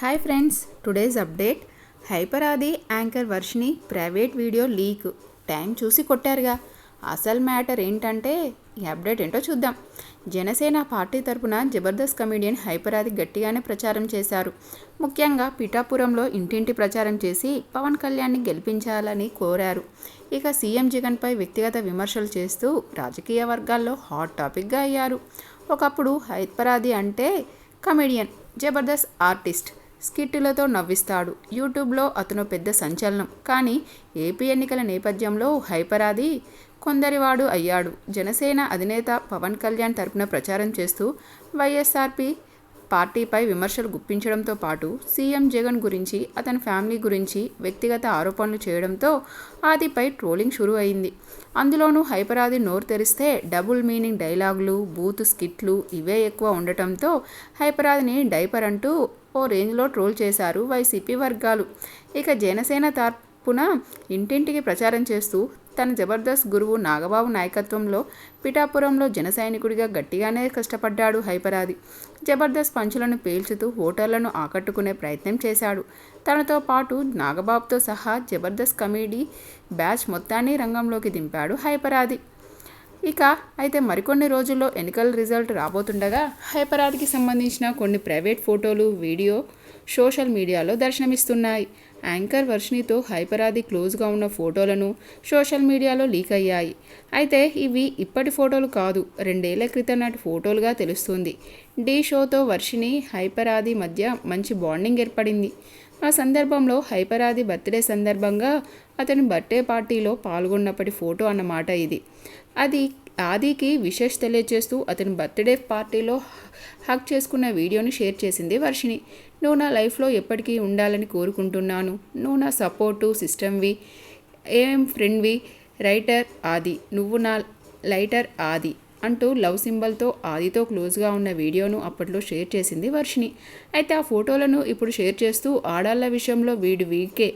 Hi friends today's update hyper Aadi anchor Varshini private video leak time చూసి కొట్టారుగా. అసలు matter ఏంటంటే ఈ అప్డేట్ ఏంటో చూద్దాం. జనసేన పార్టీ తరపున జబర్దస్త్ కమెడియన్ హైపర్ ఆది గట్టిగానే ప్రచారం చేశారు. ముఖ్యంగా పిఠాపురంలో ఇంటింటి ప్రచారం చేసి పవన్ కళ్యాణ్ని గెలిపించాలని కోరారు. ఇక సీఎం జగన్పై వ్యక్తిగత విమర్శలు చేస్తూ రాజకీయ వర్గాల్లో హాట్ టాపిక్గా అయ్యారు. ఒకప్పుడు హైపరాది అంటే కమెడియన్ జబర్దస్త్ ఆర్టిస్ట్ స్కిట్టులతో నవ్విస్తాడు. యూట్యూబ్లో అతను పెద్ద సంచలనం. కానీ ఏపీ ఎన్నికల నేపథ్యంలో హైపరాది కొందరివాడు అయ్యాడు. జనసేన అధినేత పవన్ కళ్యాణ్ తరపున ప్రచారం చేస్తూ వైఎస్ఆర్పి పార్టీపై విమర్శలు గుప్పించడంతో పాటు సీఎం జగన్ గురించి అతని ఫ్యామిలీ గురించి వ్యక్తిగత ఆరోపణలు చేయడంతో ఆదిపై ట్రోలింగ్ షురూ అయింది. అందులోనూ హైపరాది నోరు తెరిస్తే డబుల్ మీనింగ్ డైలాగులు బూత్ స్కిట్లు ఇవే ఎక్కువ ఉండటంతో హైపరాదిని డైపర్ అంటూ ఓ రేంజ్లో ట్రోల్ చేశారు వైసీపీ వర్గాలు. ఇక జనసేన తరపున ఇంటింటికి ప్రచారం చేస్తూ తన జబర్దస్త్ గురువు నాగబాబు నాయకత్వంలో పిఠాపురంలో జనసైనికుడిగా గట్టిగానే కష్టపడ్డాడు హైపరాది. జబర్దస్త్ పంచులను పీల్చుతూ ఓటర్లను ఆకట్టుకునే ప్రయత్నం చేశాడు. తనతో పాటు నాగబాబుతో సహా జబర్దస్త్ కమెడీ బ్యాచ్ మొత్తాన్ని రంగంలోకి దింపాడు హైపరాది. ఇక అయితే మరికొన్ని రోజుల్లో ఎన్నికల రిజల్ట్ రాబోతుండగా హైపరాడ్కి సంబంధించిన కొన్ని ప్రైవేట్ ఫోటోలు వీడియో సోషల్ మీడియాలో దర్శనమిస్తున్నాయి. యాంకర్ వర్షినితో హైపరాది క్లోజ్గా ఉన్న ఫోటోలను సోషల్ మీడియాలో లీక్ అయ్యాయి. అయితే ఇవి ఇప్పటి ఫోటోలు కాదు రెండేళ్ళ క్రితం నాటి ఫోటోలుగా తెలుస్తుంది. డీ షోతో వర్షిని హైపరాది మధ్య మంచి బాండింగ్ ఏర్పడింది. ఆ సందర్భంలో హైపరాది బర్త్డే సందర్భంగా అతని బర్త్డే పార్టీలో పాల్గొన్నప్పటి ఫోటో అన్నమాట ఇది. అది ఆదికి విశేష్ తెలియజేస్తూ అతని బర్త్డే పార్టీలో హక్ చేసుకున్న వీడియోని షేర్ చేసింది వర్షిని నువ్వు నా లైఫ్లో ఎప్పటికీ ఉండాలని కోరుకుంటున్నాను. నువ్వు నా సపోర్టు సిస్టమ్వి ఏం ఫ్రెండ్వి రైటర్ ఆది. నువ్వు నా లైటర్ ఆది. అంటూ లవ్ సింబల్తో ఆదితో క్లోజ్గా ఉన్న వీడియోను అప్పట్లో షేర్ చేసింది వర్షిణి. అయితే ఆ ఫోటోలను ఇప్పుడు షేర్ చేస్తూ ఆడాళ్ళ విషయంలో వీడు వీకే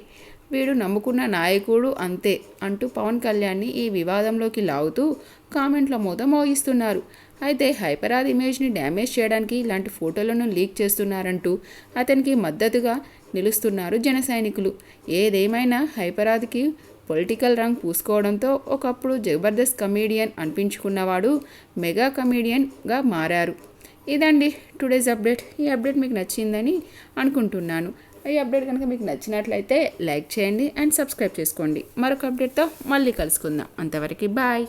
వీడు నమ్ముకున్న నాయకుడు అంతే అంటూ పవన్ కళ్యాణ్ని ఈ వివాదంలోకి లాగుతూ కామెంట్ల మూత మోగిస్తున్నారు. అయితే హైపరాద్ ఇమేజ్ని డ్యామేజ్ చేయడానికి ఇలాంటి ఫోటోలను లీక్ చేస్తున్నారంటూ అతనికి మద్దతుగా నిలుస్తున్నారు జన సైనికులు. ఏదేమైనా హైపరాద్కి పొలిటికల్ రంగ్ పూసుకోవడంతో ఒకప్పుడు జబర్దస్త్ కమీడియన్ అనిపించుకున్నవాడు మెగా కమీడియన్గా మారారు. ఇదండి టుడేస్ అప్డేట్. ఈ అప్డేట్ మీకు నచ్చిందని అనుకుంటున్నాను. ఈ అప్డేట్ కనుక మీకు నచ్చినట్లయితే లైక్ చేయండి అండ్ సబ్స్క్రైబ్ చేసుకోండి. మరొక అప్డేట్తో మళ్ళీ కలుసుకుందాం. అంతవరకు బాయ్.